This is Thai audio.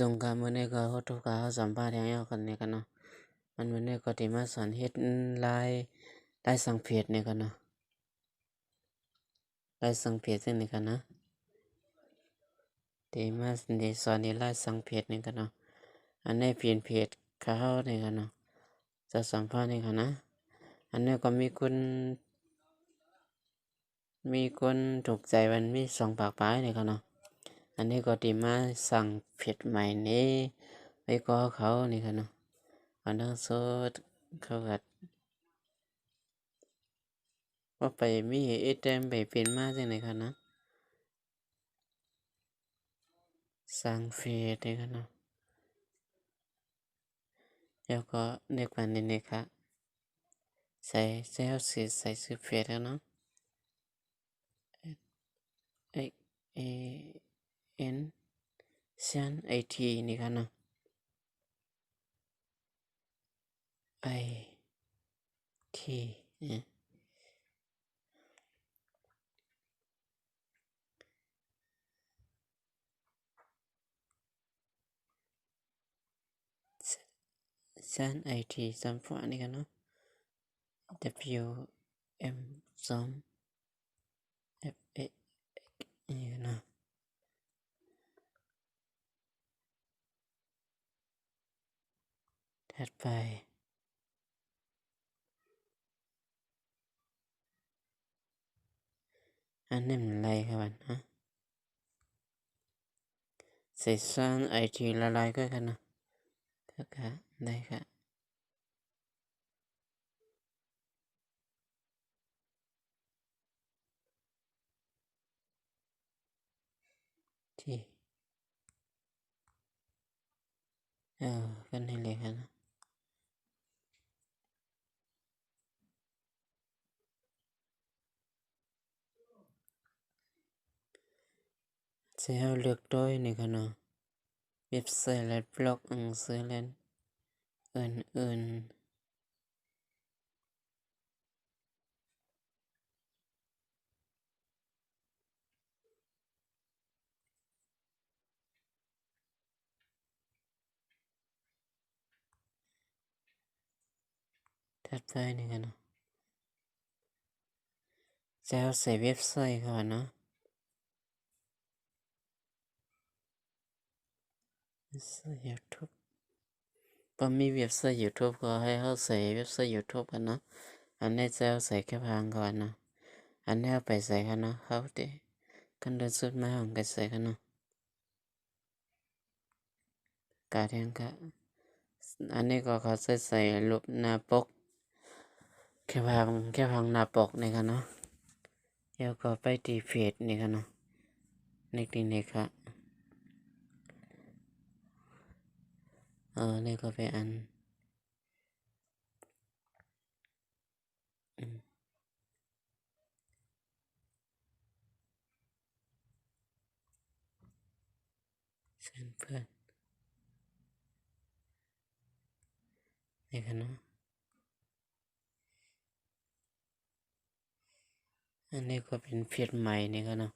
ส่งการมื้อนี้ก็ขอโทษกับสัมภาษณ์อย่างเงี้ยกันเนี่ยกันเนาะมันมื้อนี้ก็ที่มาสอนเฮ็ดลายลายสังเพจเนี่ยกันเนาะลายสังเพจซึ่งนี่ยกันนะที่มาที่สอนนี่ลายสังเพจนี่ยกันเนาะอันนี้เปลี่ยนเพจเขาเนี่ยกันเนาะจะสัมภาษณ์นี่กันนะอันนี้ก็มีคนมีคนถูกใจมันมีสองปากปลายเนี่ยกันเนาะ อันนี้ก็ที่มาสั่งเพจใหม่นี้ไว้ก็เขานี่ค่ะเนาะอันนั้นสดเขากัดว่าไปมีเอเตมไปเป็นมาจังไหนคะนะสั่งเพจนี่ค่ะเนาะแล้วก็เด็กวันนี้นี่ค่ะใส่เซลสีใส่ซื้อเพจแล้วเนาะเอเอ N ชันไอทีนี่ค่ะเนาะ I T เนี่ยชันไอทีสัมผัสนี่กันเนาะ W M สอง F A นี่กั นเนาะถัดไปอันนี้มันอะไรครับวันนะเสร็ จะลายก็กันนะก็ค่ะได้ค่ะที่เออกันให้เลยค่ะนะจะให้เลือกด้วยนี่กันเนาะเว็บไซต์และบล็อกหนังสือและอื่นๆถัดไปนี่กันเนาะจะเอาใส่เว็บไซต์ก่อนเนาะ เว็บไซต์ YouTube พอมีเว็บไซต์ YouTube ก็ให้เขาใส่เว็บไซต์ YouTube กันเนาะ อันนี้จะเอาใส่แค่พังก่อนเนาะอันนี้เอาไปใส่กันเนาะเขาเดกันเดินสุดมาของกันใส่กันเนาะการเรียนก็อันนี้ก็เขาใส่ใส่รูปหน้าปก แค่พังแค่พังหน้าปกนี่กันเนาะแล้วก็ไปที่เพจนี่กันเนาะนี่ที่นี่ค่ะ เออนี่ก็ไปอันอืมเชิญเพื่อนนี่กันเนาะอันนี้ก็เป็นเพจใหม่นี่กันเนาะ